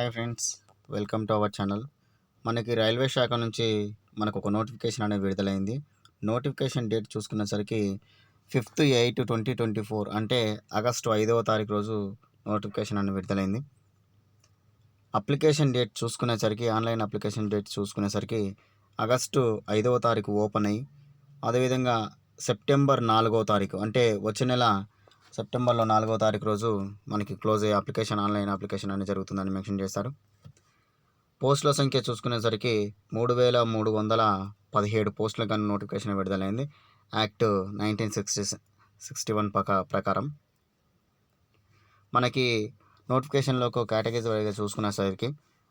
Hi friends welcome to our channel. మనకి railway శాఖ నుంచి మనకు ఒక నోటిఫికేషన్ అనేది విడుదలైంది. Notification date చూసుకునేసరికి fifth eight twenty twenty four అంటే ఆగస్టు ఐదవ తారీఖు రోజు నోటిఫికేషన్ అనేది విడుదలైంది. అప్లికేషన్ డేట్ చూసుకునేసరికి ఆన్లైన్ అప్లికేషన్ డేట్ చూసుకునేసరికి ఆగస్టు ఐదవ తారీఖు ఓపెన్ అయ్యి అదేవిధంగా సెప్టెంబర్ నాలుగవ తారీఖు అంటే వచ్చే నెల సెప్టెంబర్లో నాలుగో తారీఖు రోజు మనకి క్లోజ్ అయ్యే అప్లికేషన్ ఆన్లైన్ అప్లికేషన్ అనేది జరుగుతుందని మెన్షన్ చేస్తారు పోస్టుల సంఖ్య చూసుకునేసరికి మూడు వేల మూడు వందల పదిహేడు పోస్టుల కానీ నోటిఫికేషన్ విడుదలైంది. Act nineteen sixty sixty one పక ప్రకారం. మనకి నోటిఫికేషన్లో ఒక కేటగిరీ వైగా చూసుకునేసరికి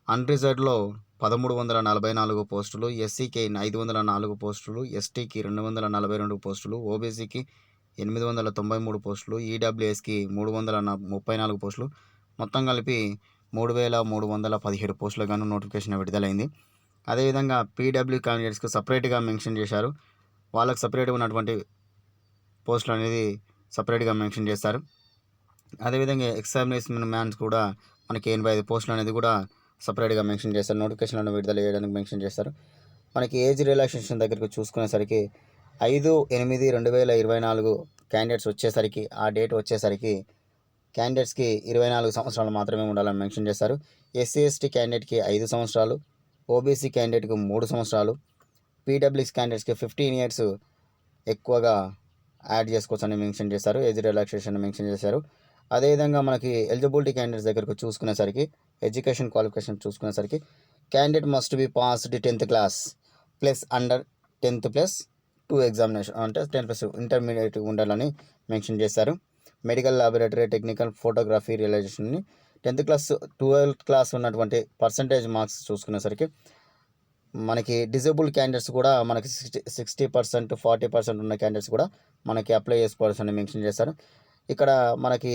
అన్రిజర్వ్డ్లో పదమూడు వందల నలభై నాలుగు పోస్టులు ఎస్సీకి ఐదు వందల నాలుగు పోస్టులు ఎస్టీకి రెండు వందల నలభై రెండు పోస్టులు ఓబీసీకి ఎనిమిది వందల తొంభై మూడు పోస్టులు ఈడబ్ల్యూఎస్కి మూడు వందల ముప్పై నాలుగు పోస్టులు. మొత్తం కలిపి మూడు వేల మూడు వందల పదిహేడు పోస్టులుగాను నోటిఫికేషన్ విడుదలైంది. అదేవిధంగా పీడబ్ల్యూ క్యాండిడేట్స్కి సపరేట్గా మెన్షన్ చేశారు. వాళ్ళకు సపరేట్గా ఉన్నటువంటి పోస్టులు అనేది సపరేట్గా మెన్షన్ చేస్తారు. అదేవిధంగా ఎగ్జామినేషన్ మ్యాన్స్ కూడా మనకి ఎనభై ఐదు పోస్టులు అనేది కూడా సపరేట్గా మెన్షన్ చేస్తారు. నోటిఫికేషన్లను విడుదల చేయడానికి మెన్షన్ చేస్తారు. మనకి ఏజ్ రిలాక్సేషన్ దగ్గరికి చూసుకునేసరికి ఐదు ఎనిమిది రెండు వేల ఇరవై నాలుగు క్యాండిడేట్స్ వచ్చేసరికి ఆ డేట్ వచ్చేసరికి క్యాండిడేట్స్కి ఇరవై నాలుగు సంవత్సరాలు మాత్రమే ఉండాలని మెన్షన్ చేశారు. ఎస్సీ ఎస్టీ క్యాండిడేట్కి ఐదు సంవత్సరాలు ఓబీసీ క్యాండిడేట్కి మూడు సంవత్సరాలు పీడబ్ల్యూసీ క్యాండిడేట్స్కి ఫిఫ్టీన్ ఇయర్స్ ఎక్కువగా యాడ్ చేసుకోవచ్చని మెన్షన్ చేశారు ఏజ్ రిలాక్సేషన్ మెన్షన్ చేశారు. అదేవిధంగా మనకి ఎలిజిబిలిటీ క్యాండిడేట్స్ దగ్గరకు చూసుకునేసరికి education qualification చూసుకునేసరికి candidate must be passed tenth class plus under tenth plus two examination అంటే టెన్ ప్లస్ ఇంటర్మీడియట్ ఉండాలని మెన్షన్ చేశారు. మెడికల్ లాబొరేటరీ టెక్నికల్ ఫోటోగ్రఫీ రియలైజేషన్ని టెన్త్ క్లాస్ ట్వెల్త్ క్లాస్ ఉన్నటువంటి పర్సంటేజ్ మార్క్స్ చూసుకునేసరికి మనకి డిజేబుల్ క్యాండిడేట్స్ కూడా మనకి sixty sixty percent forty percent ఉన్న క్యాండిడేట్స్ కూడా మనకి అప్లై చేసుకోవాల్సి మెన్షన్ చేశారు. ఇక్కడ మనకి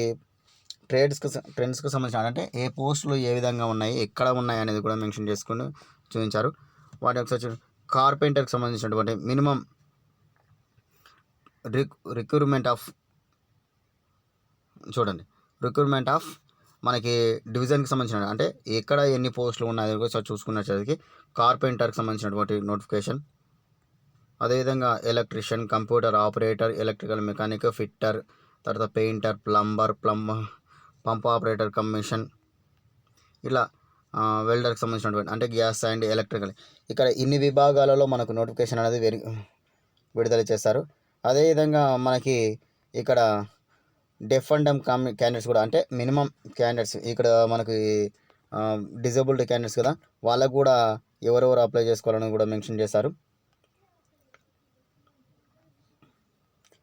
ట్రేడ్స్కి ట్రెండ్స్కి సంబంధించిన అంటే ఏ పోస్టులు ఏ విధంగా ఉన్నాయి ఎక్కడ ఉన్నాయి అనేది కూడా మెన్షన్ చేసుకుని చూపించారు. వాటి ఒకసారి కార్పెంటర్కి సంబంధించినటువంటి మినిమం రిక్ రిక్రూట్మెంట్ ఆఫ్ చూడండి. రిక్రూట్మెంట్ ఆఫ్ మనకి డివిజన్కి సంబంధించిన అంటే ఎక్కడ ఎన్ని పోస్టులు ఉన్నాయో కూడా చూసుకున్నట్లయితే కార్పెంటర్కి సంబంధించినటువంటి నోటిఫికేషన్. అదేవిధంగా electrician computer operator electrical mechanic fitter తర్వాత painter plumber plumb pump operator commission ఇలా వెల్డర్కి సంబంధించినటువంటి అంటే గ్యాస్ అండ్ ఎలక్ట్రికల్. ఇక్కడ ఇన్ని విభాగాలలో మనకు నోటిఫికేషన్ అనేది విడుదల చేస్తారు. అదేవిధంగా మనకి ఇక్కడ deaf and dumb Kami candidates కూడా అంటే మినిమం క్యాండిడేట్స్ ఇక్కడ మనకి డిజబుల్డ్ క్యాండిడేట్స్ కదా వాళ్ళకు కూడా ఎవరెవరు అప్లై చేసుకోవాలని కూడా మెన్షన్ చేశారు.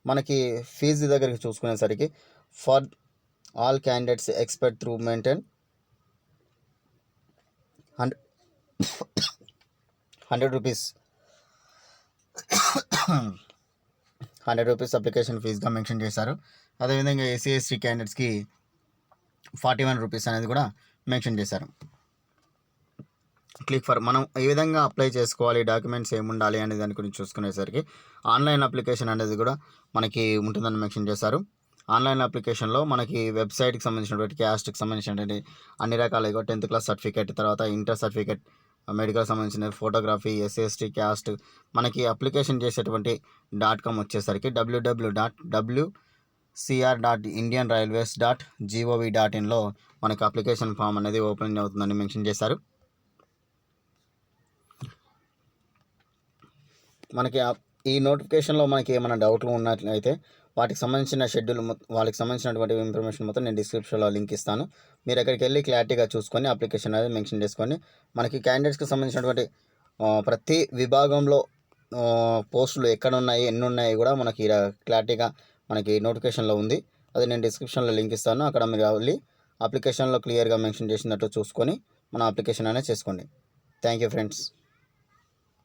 మనకి ఫీజు దగ్గరికి చూసుకునేసరికి for all candidates expect through maintain hundred hundred rupees hundred rupees application ఫీజుగా mention చేశారు. అదేవిధంగా ఎస్సీ ఎస్టీ క్యాండిడేట్స్కి ఫార్టీ వన్ రూపీస్ అనేది కూడా మెన్షన్ చేశారు. క్లిక్ ఫర్ మనం ఏ విధంగా అప్లై చేసుకోవాలి డాక్యుమెంట్స్ ఏముండాలి అనే దాని గురించి చూసుకునేసరికి ఆన్లైన్ అప్లికేషన్ అనేది కూడా మనకి ఉంటుందని మెన్షన్ చేశారు. ఆన్లైన్ అప్లికేషన్లో మనకి వెబ్సైట్కి సంబంధించినటువంటి క్యాస్ట్కి సంబంధించినటువంటి అన్ని రకాల టెన్త్ క్లాస్ సర్టిఫికేట్ తర్వాత ఇంటర్ సర్టిఫికేట్ మెడికల్ సంబంధించిన ఫోటోగ్రఫీ ఎస్ఎస్టీ క్యాస్ట్ మనకి అప్లికేషన్ చేసేటువంటి డాట్ కామ్ వచ్చేసరికి W W dot W CR dot Indian railways dot GOV dot ఇన్లో మనకి అప్లికేషన్ ఫామ్ అనేది ఓపెన్ అవుతుందని మెన్షన్ చేశారు. మనకి ఈ నోటిఫికేషన్లో మనకి ఏమైనా డౌట్లు ఉన్నట్లయితే వాటికి సంబంధించిన షెడ్యూల్ వాళ్ళకి సంబంధించినటువంటి ఇన్ఫర్మేషన్ మొత్తం నేను డిస్క్రిప్షన్లో లింక్ ఇస్తాను. మీరు అక్కడికి వెళ్ళి క్లారిటీగా చూసుకొని అప్లికేషన్ అనేది మెన్షన్ చేసుకొని మనకి క్యాండిడేట్స్కి సంబంధించినటువంటి ప్రతి విభాగంలో పోస్టులు ఎక్కడ ఉన్నాయి ఎన్ని ఉన్నాయి కూడా మనకి క్లారిటీగా మనకి నోటిఫికేషన్లో ఉంది. అది నేను డిస్క్రిప్షన్లో లింక్ ఇస్తాను. అక్కడ మీరు వెళ్ళి అప్లికేషన్లో క్లియర్గా మెన్షన్ చేసినట్టు చూసుకొని మన అప్లికేషన్ అనేది చేసుకోండి. Thank you friends